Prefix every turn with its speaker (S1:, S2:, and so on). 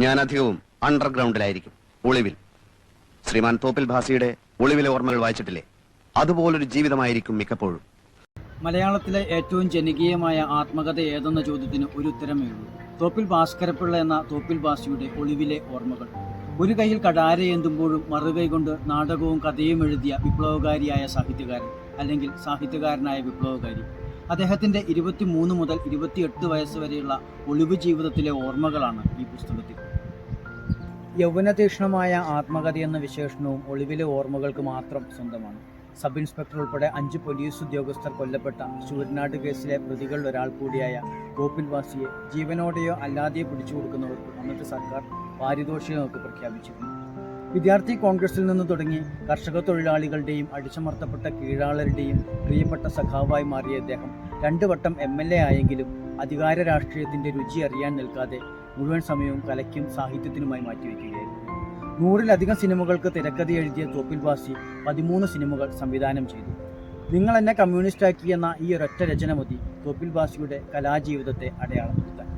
S1: ഞാൻ അധികവും അണ്ടർഗ്രൗണ്ടിലായിരിക്കും. ഒളിവിൽ. ശ്രീമാൻ തോപ്പിൽ ഭാസിയുടെ ഒളിവിലെ ഓർമ്മകൾ വായിച്ചിട്ടില്ലേ? അതുപോലൊരു ജീവിതമായിരിക്കും മിക്കപ്പോഴും.
S2: മലയാളത്തിലെ ഏറ്റവും ജനകീയമായ ആത്മകഥ ഏതെന്ന ചോദ്യത്തിന് ഒരു ഉത്തരമേ ഉള്ളൂ. തോപ്പിൽ ഭാസ്കരപ്പിള്ള എന്ന തോപ്പിൽ ഭാസിയുടെ ഒളിവിലെ ഓർമ്മകൾ. ഒരു കൈയിൽ കടാരയേന്തുമ്പോഴും മറുകൈ കൊണ്ട് നാടകവും കഥയും എഴുതിയ വിപ്ലവകാരിയായ സാഹിത്യകാരൻ അല്ലെങ്കിൽ സാഹിത്യകാരനായ വിപ്ലവകാരി. അദ്ദേഹത്തിന്റെ ഇരുപത്തിമൂന്ന് മുതൽ ഇരുപത്തിയെട്ട് വയസ്സ് വരെയുള്ള ഒളിവ് ജീവിതത്തിലെ ഓർമ്മകളാണ് ഈ പുസ്തകത്തിൽ. യൗവനതീക്ഷണമായ ആത്മകഥ എന്ന വിശേഷണവും ഒളിവിലെ ഓർമ്മകൾക്ക് മാത്രം സ്വന്തമാണ്. സബ് ഇൻസ്പെക്ടർ ഉൾപ്പെടെ അഞ്ച് പോലീസ് ഉദ്യോഗസ്ഥർ കൊല്ലപ്പെട്ട ശൂരനാട് കേസിലെ പ്രതികളിൽ ഒരാൾ കൂടിയായ ഗോപിൽ വാസിയെ ജീവനോടെയോ അല്ലാതെയോ പിടിച്ചു കൊടുക്കുന്നവർക്ക് അന്നത്തെ സർക്കാർ പാരിതോഷികമൊക്കെ പ്രഖ്യാപിച്ചിരുന്നു. വിദ്യാർത്ഥി കോൺഗ്രസിൽ നിന്ന് തുടങ്ങി കർഷക തൊഴിലാളികളുടെയും അടിച്ചമർത്തപ്പെട്ട കീഴാളരുടെയും പ്രിയപ്പെട്ട സഖാവായി മാറിയ അദ്ദേഹം രണ്ടു വട്ടം എം എൽ എ ആയെങ്കിലും അധികാര രാഷ്ട്രീയത്തിന്റെ രുചി അറിയാൻ നിൽക്കാതെ മുഴുവൻ സമയവും കലയ്ക്കും സാഹിത്യത്തിനുമായി മാറ്റിവെക്കുകയായിരുന്നു. നൂറിലധികം സിനിമകൾക്ക് തിരക്കഥ എഴുതിയ തോപ്പിൽ വാസി പതിമൂന്ന് സിനിമകൾ സംവിധാനം ചെയ്തു. നിങ്ങൾ എന്നെ കമ്മ്യൂണിസ്റ്റാക്കി എന്ന ഈ ഒരൊറ്റ രചന മതി തോപ്പിൽ വാസിയുടെ കലാജീവിതത്തെ അടയാളപ്പെടുത്താൻ.